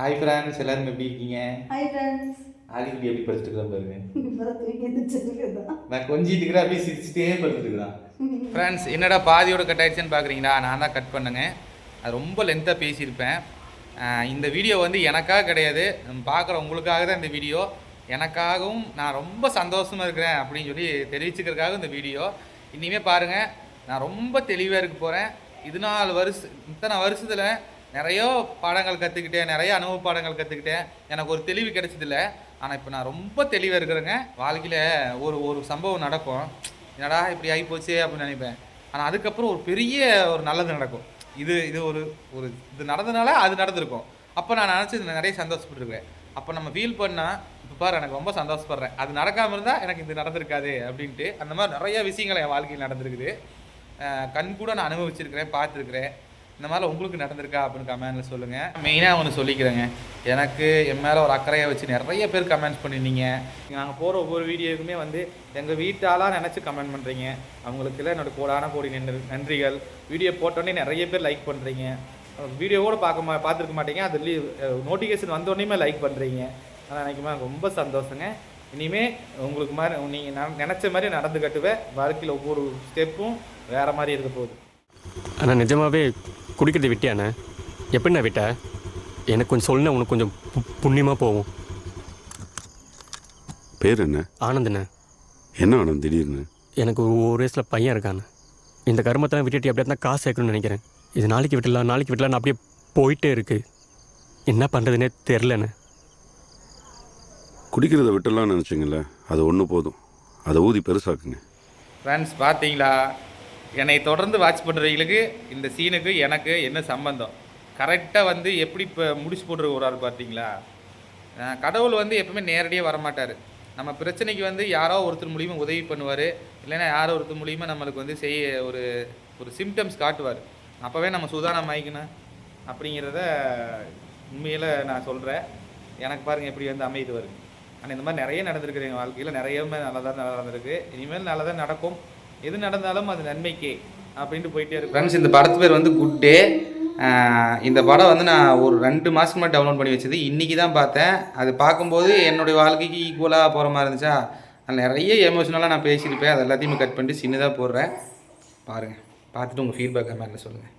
Hi friends எல்லாரும் எப்படி இருக்கீங்க? ஹாய் ஃப்ரெண்ட்ஸ் ஆதிக்குடி எப்படி படுத்துட்டு பாருங்க. நான் கொஞ்சிட்டு இருக்கிறேன் அப்படியே சிரிச்சுட்டே படுத்துட்டு இருக்கிறான் ஃப்ரெண்ட்ஸ் என்னடா பாதியோட கட் ஆயிடுச்சுன்னு பார்க்குறீங்களா நான் தான் கட் பண்ணுங்க. அது ரொம்ப லென்த்தாக பேசியிருப்பேன். இந்த வீடியோ வந்து எனக்காக கிடையாது. பார்க்குற உங்களுக்காக தான் இந்த வீடியோ எனக்காகவும் நான் ரொம்ப சந்தோஷமாக இருக்கிறேன் அப்படின்னு சொல்லி தெரிவிச்சுக்கிறதுக்காக இந்த வீடியோ இனிமேல் பாருங்கள் நான் ரொம்ப தெளிவாக இருக்க போகிறேன் இது நாலு வருஷம் இத்தனை வருஷத்தில் நிறைய பாடங்கள் கற்றுக்கிட்டேன் நிறைய அனுபவ பாடங்கள் கற்றுக்கிட்டேன் எனக்கு ஒரு தெளிவு கிடைச்சதில்ல. ஆனால் இப்போ நான் ரொம்ப தெளிவாக இருக்கிறேங்க. வாழ்க்கையில் ஒரு ஒரு சம்பவம் நடக்கும். என்னடா இப்படி ஆகி போச்சு அப்படின்னு நினைப்பேன். ஆனால் அதுக்கப்புறம் ஒரு பெரிய ஒரு நல்லது நடக்கும். இது இது ஒரு ஒரு இது நடந்ததுனால அது நடந்திருக்கும். அப்போ நான் நினச்சி நிறைய சந்தோஷப்பட்டுருக்கேன். அப்போ நம்ம ஃபீல் பண்ணால் இப்போ பாரு எனக்கு ரொம்ப சந்தோஷப்படுறேன். அது நடக்காமல் இருந்தால் எனக்கு இது நடந்திருக்காது அப்படின்ட்டு அந்த மாதிரி நிறைய விஷயங்கள் என் வாழ்க்கையில் நடந்திருக்குது. கண் கூட நான் அனுபவிச்சிருக்கிறேன் பார்த்துருக்குறேன். இந்த மாதிரி உங்களுக்கு நடந்திருக்கா அப்படின்னு கமெண்ட்ல சொல்லுங்கள் மெயினாக ஒன்று சொல்லிக்கிறேங்க. எனக்கு என் மேலே ஒரு அக்கறையை வச்சு நிறைய பேர் கமெண்ட்ஸ் பண்ணிருந்தீங்க நாங்கள் போகிற ஒவ்வொரு வீடியோக்குமே வந்து எங்கள் வீட்டாலாம் நினச்சி கமெண்ட் பண்ணுறீங்க அவங்களுக்குலாம் என்னோட கோடான கோடி நன்றி நன்றிகள். வீடியோ போட்டோன்னே நிறைய பேர் லைக் பண்ணுறீங்க வீடியோ கூட பார்க்க மா பார்த்துருக்க மாட்டீங்க. அது நோட்டிஃபிகேஷன் வந்தோடனே லைக் பண்ணுறீங்க ஆனால் நினைக்குமா ரொம்ப சந்தோஷங்க. இனிமே உங்களுக்கு மாதிரி நீங்கள் நினச்ச மாதிரி நடந்து கட்டுவேன் வாழ்க்கையில் ஒவ்வொரு ஸ்டெப்பும் வேறு மாதிரி இருக்க போகுது. அண்ணா நிஜமாவே குடிக்கிறத விட்டியாண்ணே? எப்படிண்ணா விட்ட? எனக்கு கொஞ்சம் சொல்லுண்ணே உனக்கு கொஞ்சம் பு- புண்ணியமா போகும். பேர் என்ன? ஆனந்தண்ணே. என்ன ஆனந்த் திடீர்னு? எனக்கு ஒரு வயசில் பையன் இருக்காண்ணே. இந்த கருமத்தெல்லாம் விட்டுட்டு எப்படியா தான் காசு சேர்க்கணும்னு நினைக்கிறேன். இது நாளைக்கு விட்டுலாம் நாளைக்கு விட்டுலாம் அப்படியே போயிட்டே இருக்கு. என்ன பண்ணுறதுனே தெரிலண்ணே குடிக்கிறத விட்டுலாம்னு நினச்சிங்கள அது ஒன்று போதும். அதை ஊதி பெருசாக்குங்க. ஃப்ரெண்ட்ஸ் பார்த்தீங்களா என்னை தொடர்ந்து வாட்ச் பண்ணுறவங்களுக்கு இந்த சீனுக்கு எனக்கு என்ன சம்பந்தம்? கரெக்டாக வந்து எப்படி இப்போ முடிச்சு போட்டுற ஒரு ஆள் பார்த்தீங்களா? கடவுள் வந்து எப்பவுமே நேரடியாக வரமாட்டார். நம்ம பிரச்சனைக்கு வந்து யாரோ ஒருத்தர் மூலியமாக உதவி பண்ணுவார். இல்லைன்னா யாரோ ஒருத்தர் மூலியமாக நம்மளுக்கு வந்து செய்ய ஒரு ஒரு சிம்டம்ஸ் காட்டுவார். அப்போவே நம்ம சுதானம் ஆகிக்கணும் அப்படிங்கிறத உண்மையில் நான் சொல்கிறேன் எனக்கு பாருங்கள் எப்படி வந்து அமைது வருங்க ஆனால் இந்த மாதிரி நிறைய நடந்திருக்கு எங்கள் வாழ்க்கையில். நிறையவே நல்லதாக நடந்திருக்கு. இனிமேல் நல்லதாக நடக்கும். எது நடந்தாலும் அது நன்மைக்கே அப்படின்ட்டு போயிட்டே இருக்கு ஃப்ரெண்ட்ஸ் இந்த படத்து பேர் வந்து குட் டே இந்த படம் வந்து நான் ஒரு ரெண்டு மாதத்துக்கு முன்னாடி டவுன்லோட் பண்ணி வச்சது. இன்றைக்கி தான் பார்த்தேன். அது பார்க்கும்போது என்னுடைய வாழ்க்கைக்கு ஈக்குவலாக போகிற மாதிரி இருந்துச்சா? அதில் நிறைய எமோஷனலாக நான் பேசியிருப்பேன். அது எல்லாத்தையுமே கட் பண்ணிட்டு சின்னதாக போடுறேன். பாருங்கள் பார்த்துட்டு உங்கள் ஃபீட்பேக் கமெண்ட்டில் சொல்லுங்கள்